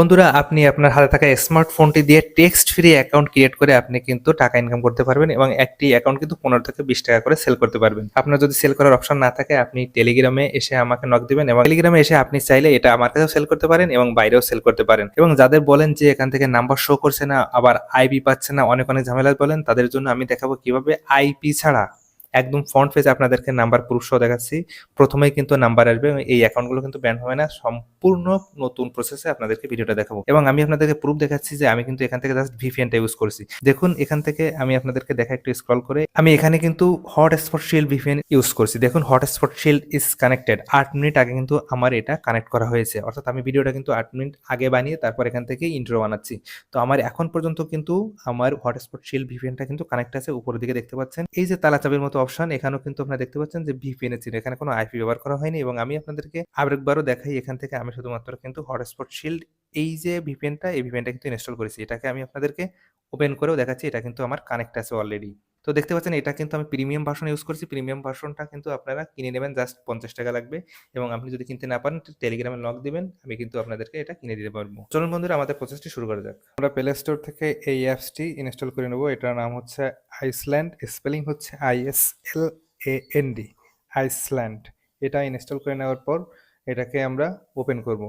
বন্ধুরা, আপনি আপনার হাতে থাকা স্মার্টফোনটি দিয়ে টেক্সট ফ্রি অ্যাকাউন্ট ক্রিয়েট করে আপনি কিন্তু টাকা ইনকাম করতে পারবেন এবং একটি অ্যাকাউন্ট কিন্তু পনেরো থেকে বিশ টাকা করে সেল করতে পারবেন। আপনার যদি সেল করার অপশন না থাকে, আপনি টেলিগ্রামে এসে আমাকে নক দিবেন এবং টেলিগ্রামে এসে আপনি চাইলে এটা আমার কাছেও সেল করতে পারেন এবং বাইরেও সেল করতে পারেন। এবং যাদের বলেন যে এখান থেকে নাম্বার শো করছে না, আবার আইপি পাচ্ছে না, অনেক অনেক ঝামেলা বলেন, তাদের জন্য আমি দেখাবো কীভাবে আইপি ছাড়া একদম ফ্রন্ট পেজে আপনাদেরকে নাম্বার প্রুফসহ দেখাচ্ছি। প্রথমেই কিন্তু নাম্বার আসবে, এবং এই অ্যাকাউন্টগুলো কিন্তু ব্যান হবে না। সম্পূর্ণ নতুন প্রসেসে আপনাদেরকে ভিডিওটা দেখাবো। এবং আমি আপনাদেরকে প্রুফ দেখাচ্ছি যে আমি কিন্তু এখান থেকে জাস্ট ভিপিএনটা ইউজ করছি। দেখুন, এখান থেকে আমি আপনাদেরকে দেখা একটু স্ক্রল করে। আমি এখানে কিন্তু হটস্পট শিল্ড ভিপিএন ইউজ করছি। দেখুন হটস্পট শিল্ড ইজ কানেক্টেড আট মিনিট আগে কিন্তু আমার এটা কানেক্ট করা হয়েছে। অর্থাৎ আমি ভিডিওটা কিন্তু আট মিনিট আগে বানিয়ে তারপর এখান থেকে ইন্ট্রো বানাচ্ছি। তো আমার এখন পর্যন্ত কিন্তু আমার হটস্পট শিল্ড ভিপিএনটা কিন্তু কানেক্ট আছে উপরের দিকে দেখতে পাচ্ছেন। এই যে তালা চাবির মতো অপশন এখানেও কিন্তু আপনারা দেখতে পাচ্ছেন যে ভিপিএন চিহ্ন, এখানে কোনো আইপি ব্যবহার করা হয়নি এবং আমি আপনাদেরকে আরেকবারও দেখাই, এখান থেকে আমি শুধুমাত্র কিন্তু হটস্পট শিল্ড এই যে ভিপিএনটা এই ভিপিএনটা কিন্তু ইনস্টল করেছি। এটাকে আমি আপনাদেরকে ওপেন করেও দেখাচ্ছি, এটা কিন্তু আমার কানেক্ট আছে অলরেডি তো দেখতে পাচ্ছেন এটা কিন্তু আমি প্রিমিয়াম ভার্সন ইউজ করছি। প্রিমিয়াম ভার্সনটা কিন্তু আপনারা কিনে নেবেন জাস্ট পঞ্চাশ টাকা লাগবে। এবং আপনি যদি কিনতে না পারেন টেলিগ্রামে লক দিবেন, আমি কিন্তু আপনাদেরকে এটা কিনে দিতে পারব। চলুন বন্ধুরা, আমাদের প্রসেসটি শুরু করা যাক। আমরা প্লে স্টোর থেকে এই অ্যাপসটি ইনস্টল করে নেব। এটার নাম হচ্ছে আইসল্যান্ড স্পেলিং হচ্ছে I S L A N D Iceland এটা ইনস্টল করে নেওয়ার পর এটাকে আমরা ওপেন করব।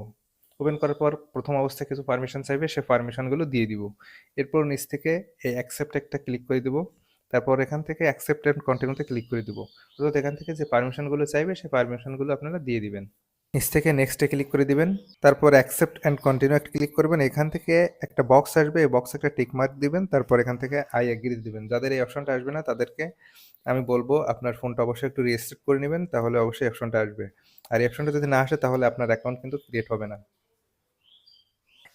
ওপেন করার পর প্রথম অবস্থায় কিছু পারমিশন চাইবে, সে পারমিশনগুলো দিয়ে দিব। এরপর নিচ থেকে এই অ্যাকসেপ্ট একটা ক্লিক করে দিব। তারপর এখান থেকে অ্যাকসেপ্ট অ্যান্ড কন্টিনিউতে ক্লিক করে দেবো। অর্থাৎ এখান থেকে যে পারমিশনগুলো চাইবে সেই পারমিশনগুলো আপনারা দিয়ে দিবেন। নিচ থেকে নেক্সটে ক্লিক করে দিবেন। তারপর অ্যাকসেপ্ট অ্যান্ড কন্টিনিউ একটা ক্লিক করবেন। এখান থেকে একটা বক্স আসবে। এই বক্সে একটা টিক মার্ক দিবেন। তারপর এখান থেকে আই এগ্রি দিবেন। যাদের এই অপশনটা আসবে না, তাদেরকে আমি বলব আপনার ফোনটা অবশ্যই একটু রেজিস্টার করে নেবেন। তাহলে অবশ্যই অপশনটা আসবে। আর এই অপশনটা যদি না আসে, তাহলে আপনার অ্যাকাউন্ট কিন্তু ক্রিয়েট হবে না।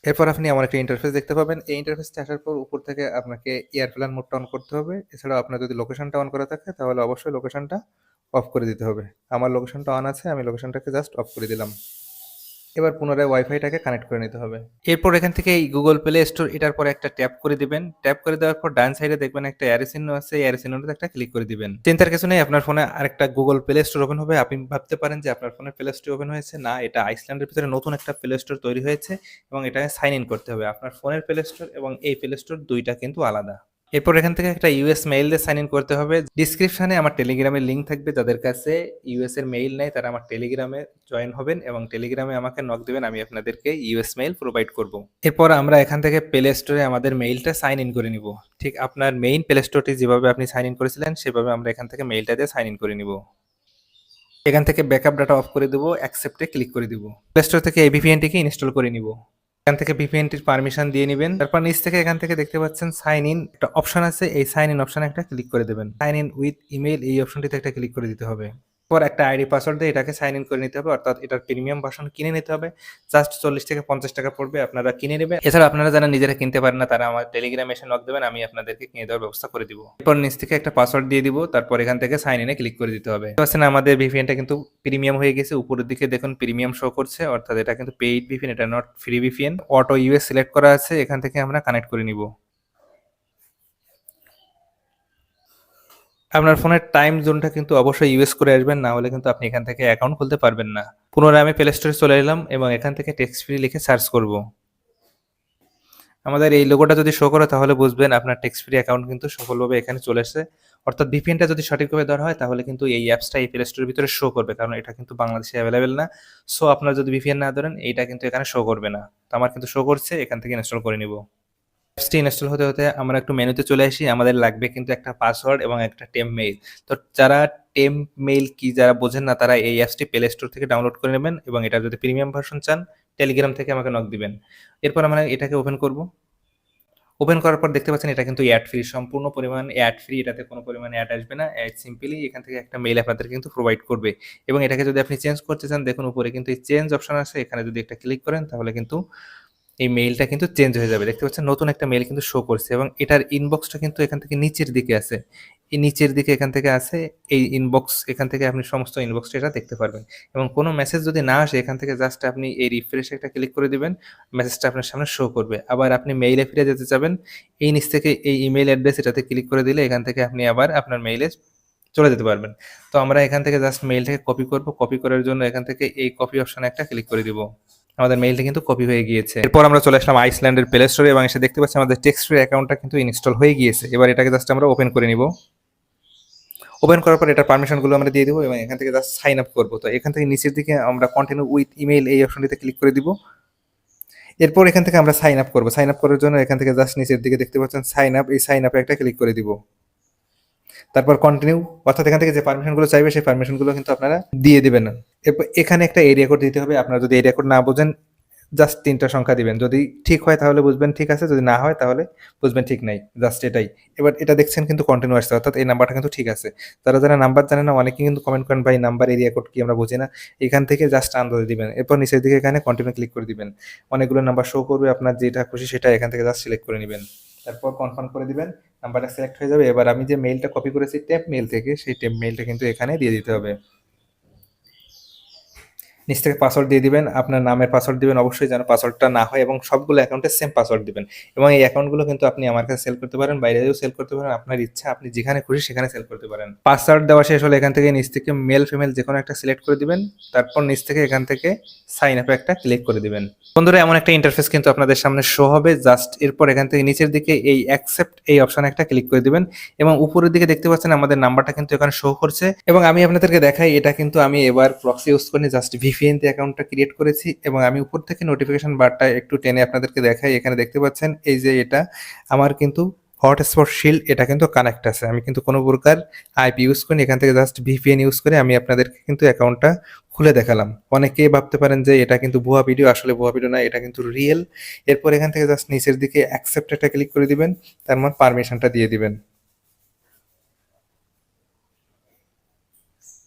এরপর আপনি আমার একটা ইন্টারফেস দেখতে পাবেন। এই ইন্টারফেসটা আসার পর উপর থেকে আপনাকে এয়ারপ্লেন মোডটা অন করতে হবে। এছাড়াও আপনার যদি লোকেশনটা অন করা থাকে, তাহলে অবশ্যই লোকেশনটা অফ করে দিতে হবে। আমার লোকেশনটা অন আছে, আমি লোকেশনটাকে জাস্ট অফ করে দিলাম। এবার পুনরায় ওয়াইফাইটাকে কানেক্ট করে নিতে হবে। এরপর এখান থেকে এই গুগল প্লে স্টোর এটার পরে একটা ট্যাপ করে দিবেন। ট্যাপ করে দেওয়ার পর ডান সাইডে দেখবেন একটা চিহ্ন আছে। চিহ্নটাতে একটা ক্লিক করে দিবেন। চিন্তার কিছু নেই, আপনার ফোনে আরেকটা গুগল প্লে স্টোর ওপেন হবে। আপনি ভাবতে পারেন যে আপনার ফোনে প্লে স্টোর ওপেন হয়েছে। না, এটা আইসল্যান্ডের ভিতরে নতুন একটা প্লে স্টোর তৈরি হয়েছে এবং এটাকে সাইন ইন করতে হবে। আপনার ফোনের প্লে স্টোর এবং এই প্লে স্টোর দুইটা কিন্তু আলাদা। এরপর এখান থেকে একটা ইউএস মেইল দিয়ে সাইন ইন করতে হবে। ডিসক্রিপশনে আমার টেলিগ্রামের লিঙ্ক থাকবে যাদের কাছে ইউএস এর মেইল নেই, তারা আমার টেলিগ্রামে জয়েন হবেন এবং টেলিগ্রামে আমাকে নক দেবেন, আমি আপনাদেরকে ইউএস মেইল প্রোভাইড করব। এরপর আমরা এখান থেকে প্লে স্টোরে আমাদের মেইলটা সাইন ইন করে নিব। ঠিক আপনার মেইন প্লে স্টোরটি যেভাবে আপনি সাইন ইন করেছিলেন, সেভাবে আমরা এখান থেকে মেইলটা দিয়ে সাইন ইন করে নিব। এখান থেকে ব্যাকআপ ডাটা অফ করে দেবো অ্যাকসেপ্টে ক্লিক করে দিব। প্লে স্টোর থেকে এই ভিপিএনটিকে ইনস্টল করে নিব। এখান থেকে ভিপিএনটির পারমিশন দিয়ে নেবেন। তারপর নিচ থেকে এখান থেকে দেখতে পাচ্ছেন সাইন ইন একটা অপশন আছে। এই সাইন ইন অপশনে একটা ক্লিক করে দেবেন। সাইন ইন উইথ ইমেল এই অপশনটিতে একটা ক্লিক করে দিতে হবে। পর একটা আইডি পাসওয়ার্ড দিয়ে এটাকে সাইন ইন করে নিতে হবে, অর্থাৎ এটার প্রিমিয়াম ভার্সন কিনে নিতে হবে। জাস্ট চল্লিশ থেকে পঞ্চাশ টাকা পড়বে, আপনারা কিনে নেবেন। এছাড়া আপনারা যারা নিজেরা কিনতে পারেন না, তারা আমার টেলিগ্রামে এসে নক দেবেন, আমি আপনাদেরকে কিনে দেওয়ার ব্যবস্থা করে দিব। এরপর নিচ থেকে একটা পাসওয়ার্ড দিয়ে দিব, তারপর এখান থেকে সাইন ইনে ক্লিক করে দিতে হবে। পাচ্ছেন, আমাদের ভিপিএনটা কিন্তু প্রিমিয়াম হয়ে গেছে, উপরের দিকে দেখুন প্রিমিয়াম শো করছে, অর্থাৎ এটা কিন্তু পেইড ভিপিএন এটা not free VPN auto US select করা আছে, এখান থেকে আমরা কানেক্ট করে নিব। আপনার ফোনের টাইম জোনটা কিন্তু অবশ্যই ইউএস করে আসবেন, না হলে কিন্তু আপনি এখান থেকে অ্যাকাউন্ট খুলতে পারবেন না। পুনরায় আমি প্লে স্টোরে চলে এলাম এবং এখান থেকে টেক্সট ফ্রি লিখে সার্চ করব। আমাদের এই লোগোটা যদি শো করে, তাহলে বুঝবেন আপনার টেক্সট ফ্রি অ্যাকাউন্ট কিন্তু সফলভাবে এখানে চলে এসেছে। অর্থাৎ ভিপিএনটা যদি সঠিকভাবে ধরা হয়, তাহলে কিন্তু এই অ্যাপসটা এই প্লে স্টোরের ভিতরে শো করবে, কারণ এটা কিন্তু বাংলাদেশে অ্যাভেলেবেল না। সো আপনার যদি ভিপিএন না ধরেন, এইটা কিন্তু এখানে শো করবে না। তো আমার কিন্তু শো করছে, এখান থেকে ইনস্টল করে নিব। অ্যাপসটি ইনস্টল হতে হতে আমরা একটু মেনুতে চলে আসি, আমাদের লাগবে কিন্তু একটা পাসওয়ার্ড এবং একটা টেম মেইল তো যারা টেম মেইল কি যারা বোঝেন না, তারা এই অ্যাপসটি প্লে স্টোর থেকে ডাউনলোড করে নেবেন এবং এটা যদি প্রিমিয়াম ভার্সন চান টেলিগ্রাম থেকে আমাকে নক দিবেন। এরপর আমরা এটাকে ওপেন করব। ওপেন করার পর দেখতে পাচ্ছেন এটা কিন্তু অ্যাড ফ্রি সম্পূর্ণ পরিমাণ অ্যাড ফ্রি এটাতে কোনো পরিমাণ অ্যাড আসবে না অ্যাড সিম্পলি এখান থেকে একটা মেইল আপনাদের কিন্তু প্রোভাইড করবে। এবং এটাকে যদি আপনি চেঞ্জ করতে চান, দেখুন উপরে কিন্তু এই চেঞ্জ অপশন আছে, এখানে যদি একটা ক্লিক করেন, তাহলে কিন্তু এই মেইলটা কিন্তু চেঞ্জ হয়ে যাবে। দেখতে পাচ্ছেন, নতুন একটা মেইল কিন্তু শো করছে এবং এটার ইনবক্সটা কিন্তু এখান থেকে নিচের দিকে আছে। এই নিচের দিকে এখান থেকে আছে, এই ইনবক্স এখান থেকে আপনি সমস্ত ইনবক্সটা এটা দেখতে পারবেন। এবং কোনো মেসেজ যদি না আসে, এখান থেকে জাস্ট আপনি এই রিফ্রেশ একটা ক্লিক করে দিবেন মেসেজটা আপনার সামনে শো করবে। আবার আপনি মেইলে ফিরে যেতে চাবেন, এই নিচ থেকে এই ইমেল অ্যাড্রেস এটাতে ক্লিক করে দিলে এখান থেকে আপনি আবার আপনার মেইলে চলে যেতে পারবেন। তো আমরা এখান থেকে জাস্ট মেইলটাকে কপি করব। কপি করার জন্য এখান থেকে এই কপি অপশানে একটা ক্লিক করে দিব। আমাদের মেইলটা কিন্তু কপি হয়ে গিয়েছে। এরপর আমরা চলে আসলাম আইসল্যান্ডের প্লে স্টোরে এবং এসে দেখতে পাচ্ছি আমাদের টেক্সট ফ্রি অ্যাকাউন্টটা কিন্তু ইনস্টল হয়ে গিয়েছে। এবার এটাকে জাস্ট আমরা ওপেন করে নিব। ওপেন করার পর এটার পারমিশনগুলো আমরা দিয়ে দেবো এবং এখান থেকে জাস্ট সাইন আপ করব। তো এখান থেকে নিচের দিকে আমরা কন্টিনিউ উইথ ইমেল এই অপশনটিতে ক্লিক করে দিব। এরপর এখান থেকে আমরা সাইন আপ করব। সাইন আপ করার জন্য এখান থেকে জাস্ট নিচের দিকে দেখতে পাচ্ছেন সাইন আপ এই সাইন আপে একটা ক্লিক করে দিব। তারপর কন্টিনিউ অর্থাৎ এখান থেকে যে পারমিশনগুলো চাইবে সেই পারমিশনগুলো কিন্তু আপনারা দিয়ে দিবেন। এরপর এখানে একটা এরিয়া কোড দিতে হবে। আপনারা যদি এরিয়া কোড না বোঝেন জাস্ট তিনটা সংখ্যা দিবেন। যদি ঠিক হয় তাহলে বুঝবেন ঠিক আছে, যদি না হয় তাহলে বুঝবেন ঠিক নাই জাস্ট এটাই। এবার এটা দেখছেন কিন্তু কন্টিনিউ আসছে অর্থাৎ এই নাম্বারটা কিন্তু ঠিক আছে। যারা যারা নাম্বার জানে না অনেকে কিন্তু কমেন্ট করেন, ভাই নাম্বার এরিয়া কোড কি আমরা বুঝি না? এখান থেকে জাস্ট আন্দাজে দিবেন। এরপর নিচের দিকে এখানে কন্টিনিউ ক্লিক করে দিবেন। অনেকগুলো নাম্বার শো করবে, আপনার যেটা খুশি সেটা এখান থেকে জাস্ট সিলেক্ট করে নেবেন। তারপর কনফার্ম করে দিবেন নাম্বারটা সিলেক্ট হয়ে যাবে। এবার আমি যে মেইলটা কপি করেছি টেপ মেইল থেকে, সেই টেপ মেইলটা কিন্তু এখানে দিয়ে দিতে হবে। নিচ থেকে পাসওয়ার্ড দিয়ে দিবেন, আপনার নামের পাসওয়ার্ড দিবেন, অবশ্যই যেন পাসওয়ার্ডটা না হয় এবং সবগুলো অ্যাকাউন্টের সেম পাসওয়ার্ড দিবেন। এবং এই অ্যাকাউন্টগুলো কিন্তু আপনি আমার কাছে সেল করতে পারেন বাইরেও সেল করতে পারেন, আপনার ইচ্ছা, আপনি যেখানে খুশি সেখানে সেল করতে পারেন। পাসওয়ার্ড দেওয়া শেষ হলে এখান থেকে নিচ থেকে মেল ফিমেল যে কোনো একটা সিলেক্ট করে দিবেন, তারপর নিচ থেকে এখান থেকে সাইন আপে একটা ক্লিক করে দিবেন। বন্ধুরা, এমন একটা ইন্টারফেস কিন্তু আপনাদের সামনে শো হবে জাস্ট এরপর এখান থেকে নিচের দিকে এই অ্যাকসেপ্ট এই অপশনে একটা ক্লিক করে দিবেন এবং উপরের দিকে দেখতে পাচ্ছেন আমাদের নাম্বারটা কিন্তু এখানে শো করছে। এবং আমি আপনাদেরকে দেখাই, এটা কিন্তু আমি এবার প্রক্সি ইউজ করে জাস্ট ভিপিএন তে অ্যাকাউন্টটা ক্রিয়েট করেছি এবং আমি উপর থেকে নোটিফিকেশন বারটা একটু টেনে আপনাদেরকে দেখাই। এখানে দেখতে পাচ্ছেন, এই যে এটা, আমার কিন্তু হটস্পট শিল্ড, এটা কিন্তু কানেক্ট আছে। আমি কিন্তু কোনো প্রকার আইপি ইউজ করি এখান থেকে জাস্ট ভিপিএন ইউজ করে আমি আপনাদেরকে কিন্তু অ্যাকাউন্টটা খুলে দেখালাম। অনেকেই ভাবতে পারেন যে এটা কিন্তু ভুয়া ভিডিও, আসলে ভুয়া ভিডিও না, এটা কিন্তু রিয়েল এরপর এখান থেকে জাস্ট নিচের দিকে অ্যাকসেপ্ট একটা ক্লিক করে দিবেন, তার মানে পারমিশনটা দিয়ে দিবেন।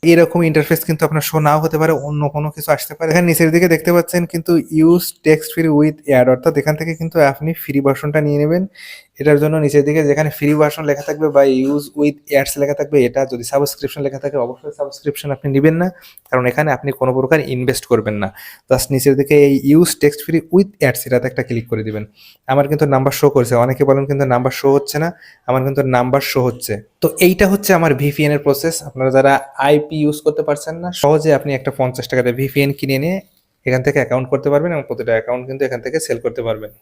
এরকম ইন্টারফেস কিন্তু আপনার শো নাও হতে পারে, অন্য কোনো কিছু আসতে পারে। এখানে নিচের দিকে দেখতে পাচ্ছেন কিন্তু use text free with ad অর্থাৎ এখান থেকে কিন্তু আপনি ফ্রি ভার্সনটা নিয়ে নেবেন। এটার জন্য নিচের দিকে যেখানে ফ্রি ভার্সন লেখা থাকবে বা ইউজ উইথ অ্যাডস লেখা থাকবে, এটা যদি সাবস্ক্রিপশন লেখা থাকে, অবশ্যই সাবস্ক্রিপশন আপনি নেবেন না। কারণ এখানে আপনি কোনো প্রকার ইনভেস্ট করবেন না। জাস্ট নিচের দিকে এই use text free with ads এটাতে একটা ক্লিক করে দিবেন। আমার কিন্তু নাম্বার শো করছে। অনেকে বলেন কিন্তু নাম্বার শো হচ্ছে না, আমার কিন্তু নাম্বার শো হচ্ছে। তো এইটা হচ্ছে আমার ভিপিএন এর প্রসেস আপনারা যারা আইপি ইউজ করতে পারছেন না, সহজে আপনি একটা পঞ্চাশ টাকাতে ভিপিএন কিনে নিয়ে এখান থেকে অ্যাকাউন্ট করতে পারবেন এবং প্রতিটা অ্যাকাউন্ট কিন্তু এখান থেকে সেল করতে পারবেন।